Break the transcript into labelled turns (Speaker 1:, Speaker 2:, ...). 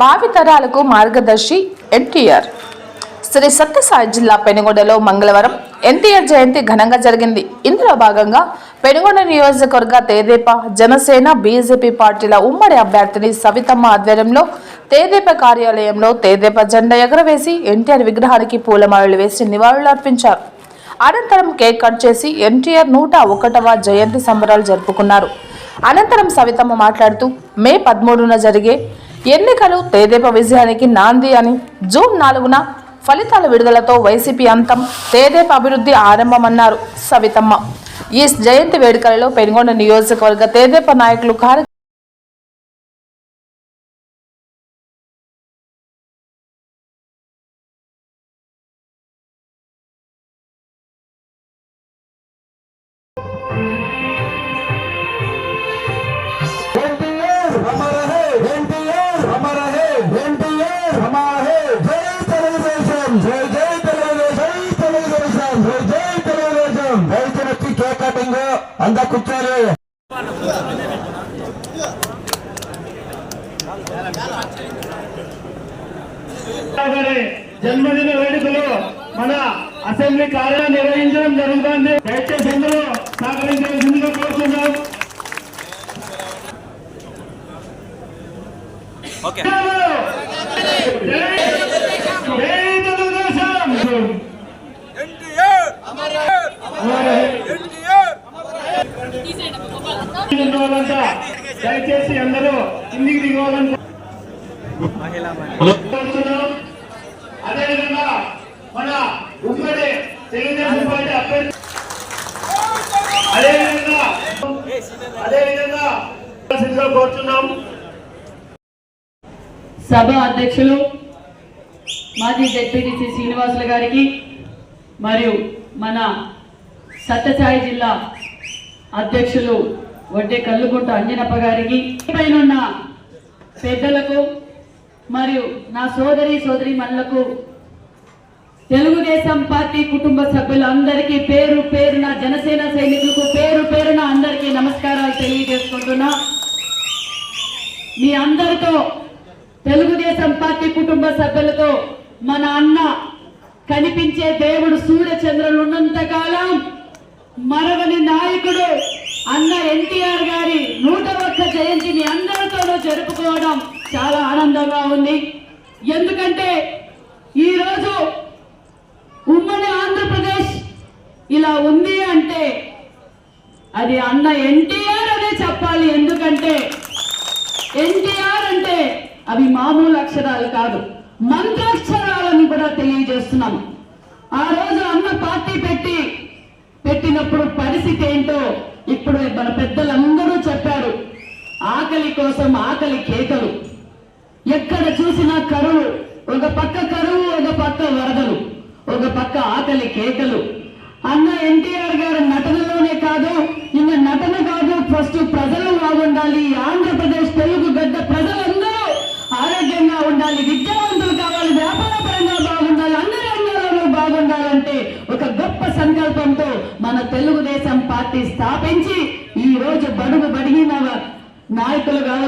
Speaker 1: భావితరాలకు మార్గదర్శి ఎన్టీఆర్. శ్రీ సత్యసాయి జిల్లా పెనుగొండలో మంగళవారం ఎన్టీఆర్ జయంతి ఘనంగా జరిగింది. ఇందులో భాగంగా పెనుగొండ నియోజకవర్గ తేదేప జనసేన బీజేపీ పార్టీల ఉమ్మడి అభ్యర్థిని సవితమ్మ ఆధ్వర్యంలో తేదేపా కార్యాలయంలో తేదేపా జెండా ఎగరవేసి ఎన్టీఆర్ విగ్రహానికి పూలమాలలు వేసి నివాళులర్పించారు అనంతరం కేక్ కట్ చేసి ఎన్టీఆర్ నూట ఒకటవ జయంతి సంబరాలు జరుపుకున్నారు. అనంతరం సవితమ్మ మాట్లాడుతూ మే పదమూడున జరిగే ఎన్నికలు తేదేప విజయానికి నాంది అని జూన్ నాలుగున ఫలితాల విడుదలతో వైసీపీ అంతం తేదేప అభివృద్ధి ఆరంభమన్నారు సవితమ్మ. ఈ జయంతి వేడుకలలో పెనుగొండ నియోజకవర్గ తేదేప నాయకులు కార్య
Speaker 2: కూర్చోరు
Speaker 3: జన్మదిన వేడుకలు మన అసెంబ్లీ కార్యాలయం నిర్వహించడం జరుగుతుంది దయచేసి అందరూ సహకరించవలసిందిగా కోరుతున్నాం జై జై తెలుగుదేశం
Speaker 4: ఎన్టీఆర్ ఎన్టీఆర్
Speaker 3: ఉన్నవాళ్ళంతా దయచేసి అందరూ కిందికి దిగవాలని అదేవిధంగా మన ఉమ్మడి తెలుగుదేశం పార్టీ అభ్యర్థి అదేవిధంగా అదేవిధంగా కోరుతున్నాం కోరుతున్నాం.
Speaker 5: సభ అధ్యక్షులు మాజీ జెడ్పీటీసీ శ్రీనివాసులు గారికి మరియు మన సత్యసాయి జిల్లా అధ్యక్షులు వడ్డే కల్లుగుంట అంజనప్ప గారికి. పైన పెద్దలకు మరియు నా సోదరి సోదరి మనులకు తెలుగుదేశం పార్టీ కుటుంబ సభ్యులందరికీ పేరు పేరున జనసేన సైనికులకు పేరు పేరున అందరికీ నమస్కారాలు తెలియజేసుకుంటున్నా. మీ అందరితో తెలుగుదేశం పార్టీ కుటుంబ సభ్యులతో మన అన్న కనిపించే దేవుడు సూర్యచంద్రులు ఉన్నంతకాలం మరవని నాయకుడు అన్న ఎన్టీఆర్ గారి నూట ఒక్క జయంతిని అందరితోనూ జరుపుకోవడం చాలా ఆనందంగా ఉంది. ఎందుకంటే ఈరోజు ఉమ్మడి ఆంధ్రప్రదేశ్ ఇలా ఉంది అంటే అది అన్న ఎన్టీఆర్ అనే చెప్పాలి. ఎందుకంటే ఎన్టీఆర్ అంటే అవి మామూలు అక్షరాలు కాదు మంత్రాక్షరాలను కూడా తెలియజేస్తున్నాం. ఆ రోజు అన్న పార్టీ పెట్టి ఇప్పుడు మన పెద్దలందరూ చెప్పారు ఆకలి కోసం ఆకలి కేకలు. ఎక్కడ చూసినా కరువు ఒక పక్క కరువు ఒక పక్క వరదలు ఒక పక్క ఆకలి కేకలు. అన్న ఎన్టీఆర్ గారి నటనలోనే కాదు ఇంకా నటన కాదు ఫస్ట్ ప్రజలు బాగుండాలి ఆంధ్ర సంకల్పంతో మన తెలుగుదేశం పార్టీ స్థాపించి ఈ రోజు బడుగు బడిగిన నాయకులు కావచ్చు